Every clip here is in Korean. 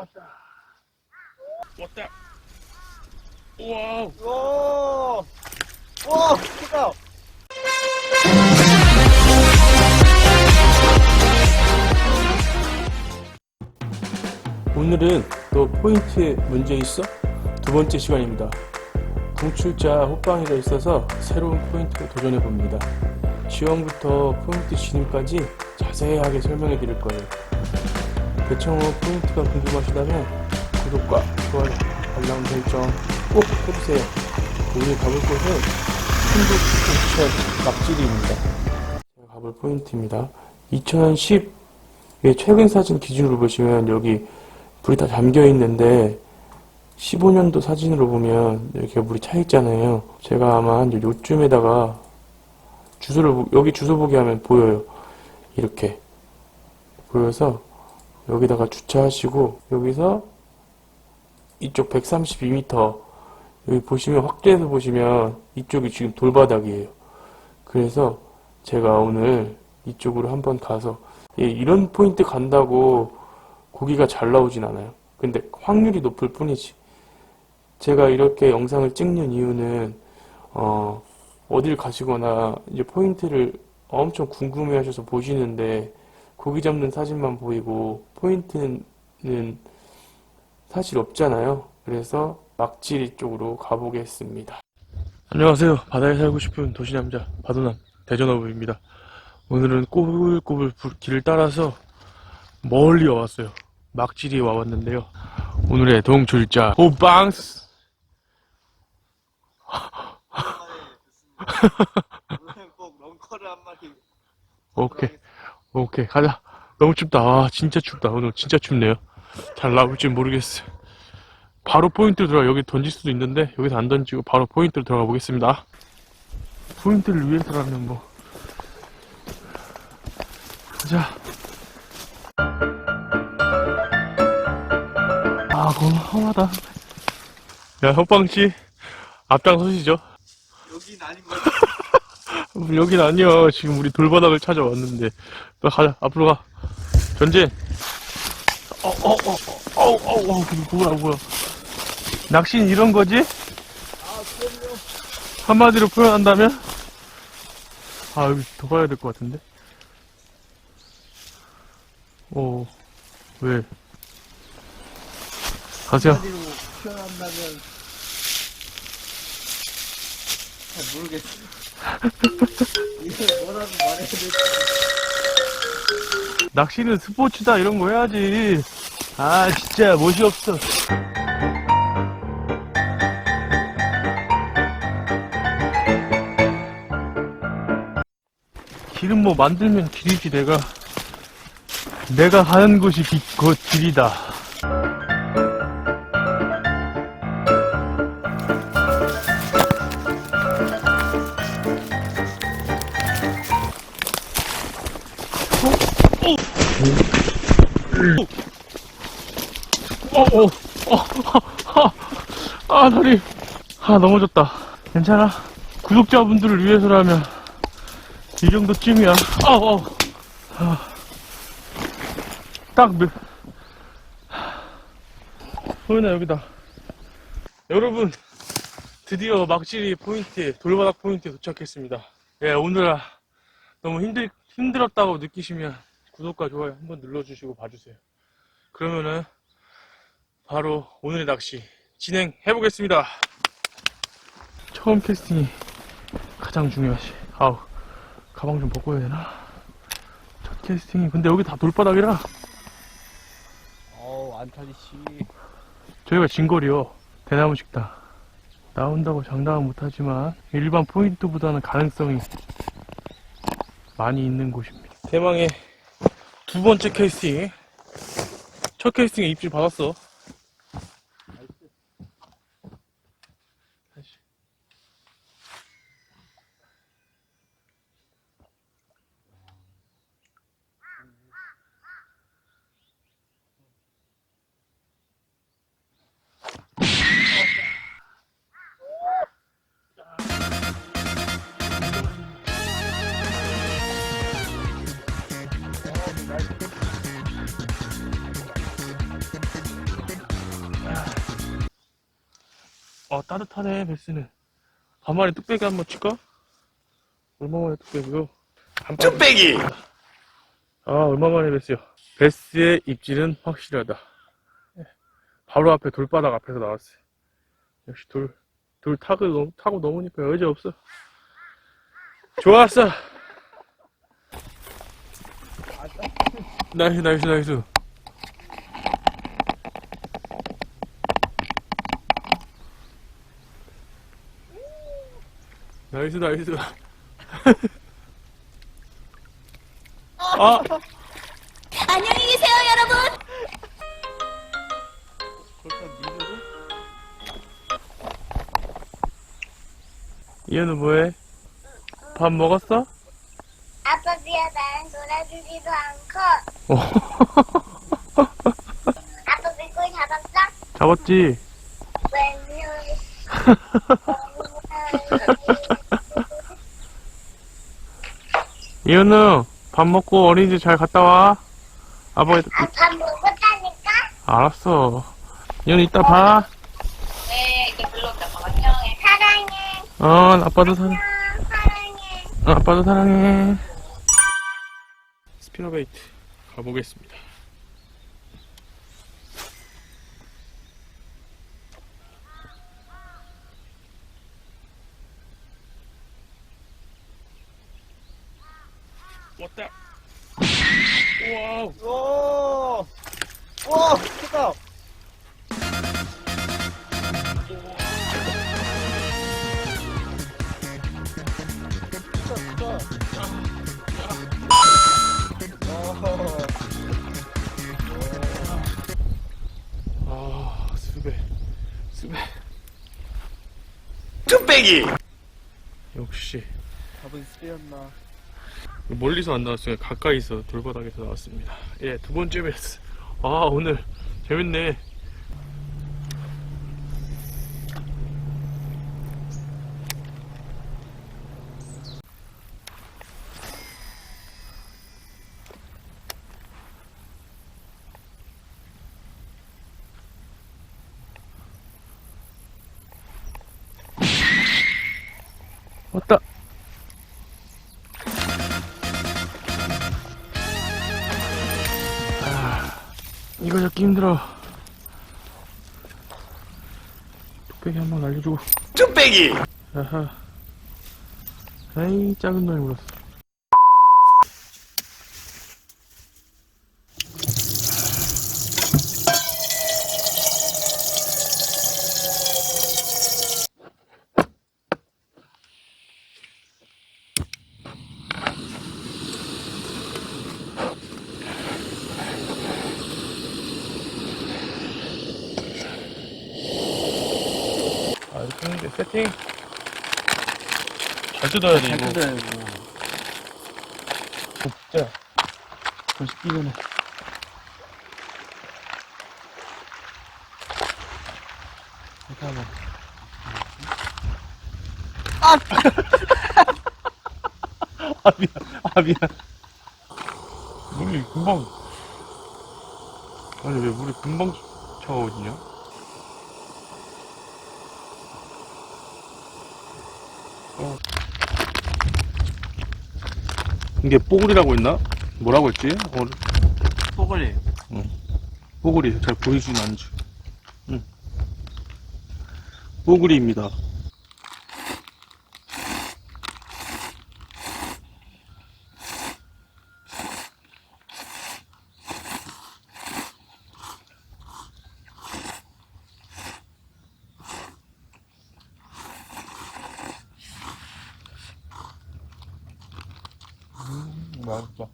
왔다. 왔다. 와우. 오! 오! 크다! 오늘은 또 포인트 문제 있어? 두 번째 시간입니다. 궁출자 호빵이가 있어서 새로운 포인트로 도전해 봅니다. 지원부터 포인트 진입까지 자세하게 설명해 드릴 거예요. 대청호 포인트가 궁금하시다면 구독과 좋아요, 알람 설정 꼭 해주세요. 오늘 가볼 곳은 충북 부천 낙지리입니다. 제가 가볼 포인트입니다. 2010 예, 최근 사진 기준으로 보시면 여기 불이 다 잠겨 있는데 15년도 사진으로 보면 여기가 물이 차 있잖아요. 제가 아마 한 요쯤에다가 주소를 보- 여기 주소 보기 하면 보여요. 이렇게 보여서 여기다가 주차하시고 여기서 이쪽 132m 여기 보시면 확대해서 보시면 이쪽이 지금 돌바닥이에요. 그래서 제가 오늘 이쪽으로 한번 가서 예, 이런 포인트 간다고 고기가 잘 나오진 않아요. 근데 확률이 높을 뿐이지. 제가 이렇게 영상을 찍는 이유는 어, 어딜 가시거나 이제 포인트를 엄청 궁금해 하셔서 보시는데 고기 잡는 사진만 보이고 포인트는 사실 없잖아요. 그래서 막지리 쪽으로 가보겠습니다. 안녕하세요. 바다에 살고 싶은 도시남자 바도남 대전어부입니다. 오늘은 꼬불꼬불 불- 길을 따라서 멀리 와왔어요. 막지리에 와봤는데요. 오늘의 동출자 호빵스 오늘 꼭 런커를 한 마리. 오케이 오케이 가자. 너무 춥다. 아 진짜 춥다. 오늘 진짜 춥네요. 잘 나올지 모르겠어요. 바로 포인트로 들어가 여기 던질 수도 있는데 여기서 안 던지고 바로 포인트로 들어가 보겠습니다. 포인트를 위해서라면 뭐 가자. 아 험하다. 야 호빵씨 앞장서시죠. 여긴 아닌 것 같아. 여긴 아니야. 지금 우리 돌바닥을 찾아왔는데. 빨리 가자. 앞으로 가. 전진. 어, 어, 어, 어, 어, 어, 어, 그게 뭐야, 뭐야. 낚시는 이런 거지? 아, 그럼요. 한마디로 표현한다면? 아, 여기 더 가야 될 것 같은데? 어, 왜? 가세요. 한마디로 표현한다면. 잘 모르겠어. 이게 뭐라고 말해야 될지. 낚시는 스포츠다, 이런 거 해야지. 아, 진짜, 멋이 없어. 길은 뭐 만들면 길이지, 내가. 내가 가는 곳이 길, 곧 길이다. 어, 어, 어, 아, 아, 다리. 아, 넘어졌다. 괜찮아. 구독자분들을 위해서라면 이 정도쯤이야. 아, 어. 아, 딱 몇. 소연아, 여기다. 여러분, 드디어 막지리 포인트, 돌바닥 포인트에 도착했습니다. 예, 오늘 너무 힘들, 힘들었다고 느끼시면 구독과 좋아요 한번 눌러주시고 봐주세요. 그러면은 바로 오늘의 낚시 진행해 보겠습니다. 처음 캐스팅이 가장 중요하지. 아우 가방 좀 벗고 해야 되나? 첫 캐스팅이 근데 여기 다 돌바닥이라 어우, 안타리 씨. 저희가 진거리요 대나무 식당 나온다고 장담은 못하지만 일반 포인트보다는 가능성이 많이 있는 곳입니다. 대망의 두 번째 캐스팅 첫 캐스팅에 입질 받았어. 아, 따뜻하네, 베스는. 가만히 뚝배기 한번 칠까? 얼마만에 뚝배기요? 뚝배기! 아, 얼마만에 베스요. 베스의 입질은 확실하다. 예. 바로 앞에 돌바닥 앞에서 나왔어요. 역시 돌, 돌 타고, 넘- 타고 넘으니까 여지 없어. 좋았어! 나이스, 나이스, 나이스. 나이스, 나이스. 아! 안녕히 계세요, 여러분. 이현우 뭐해? 밥 먹었어? 아빠 미안, 나랑 놀아주지도 않고. 어. 아빠 밀고 잡았어? 잡았지? 웬일. 이현우 밥 먹고 어린이집 잘 갔다 와. 아빠가 아, 밥 먹었다니까? 알았어. 이현우 이따 봐. 네, 이게 불렀다. 안녕해. 사랑해. 어, 아빠도 사랑. 아, 사랑해. 어, 아빠도 사랑해. 스피너베이트 가보겠습니다. 뚝배기 역시. 답은 스페였나? 멀리서 안 나왔어요. 가까이서 돌바닥에서 나왔습니다. 예, 두 번째 베스. 아, 오늘 재밌네. 왔다. 이거 잡기 힘들어. 뚝배기 한 번 날려주고. 뚝배기 아하. 에이, 작은 놈이 물었어. 세팅 잘 뜯어야 돼, 이거. 뜯어야 진짜. 더 씻기 전에. 이렇게 하면. 아! 아, 미안. 아, 미안. 물이 금방. 아니, 왜 물이 금방 차가워지냐? 이게 뽀글이라고 했나? 뭐라고 했지? 어, 뽀글이. 뽀글이 잘 보이진 않지. 응. 뽀글이입니다. 맛있다.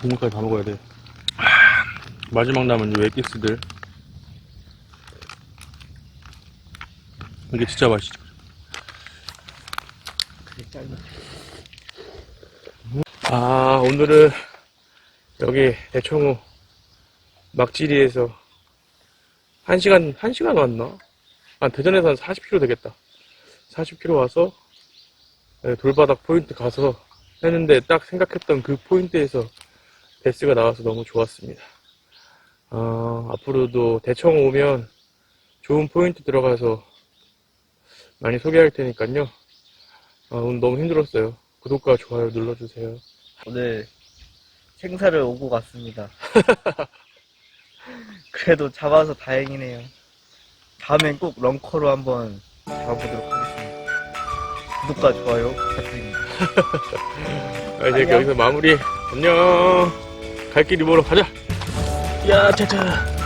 국물까지 다 먹어야 돼. 마지막 남은 이 웨기스들. 이게 진짜 맛있죠. 아, 오늘은 여기 대청호 막지리에서 한 시간, 한 시간 왔나? 아, 대전에서 한 40km 되겠다. 40km 와서 네, 돌바닥 포인트 가서 했는데 딱 생각했던 그 포인트에서 베스가 나와서 너무 좋았습니다. 어, 앞으로도 대청 오면 좋은 포인트 들어가서 많이 소개할 테니까요. 아, 오늘 너무 힘들었어요. 구독과 좋아요 눌러주세요. 오늘 생사를 오고 갔습니다. 그래도 잡아서 다행이네요. 다음엔 꼭 런커로 한번 잡아보도록 하겠습니다. 구독과 좋아요 부탁드립니다. 아, 이제 안녕. 여기서 마무리. 안녕. 갈 길이 멀어 가자. 야, 차차.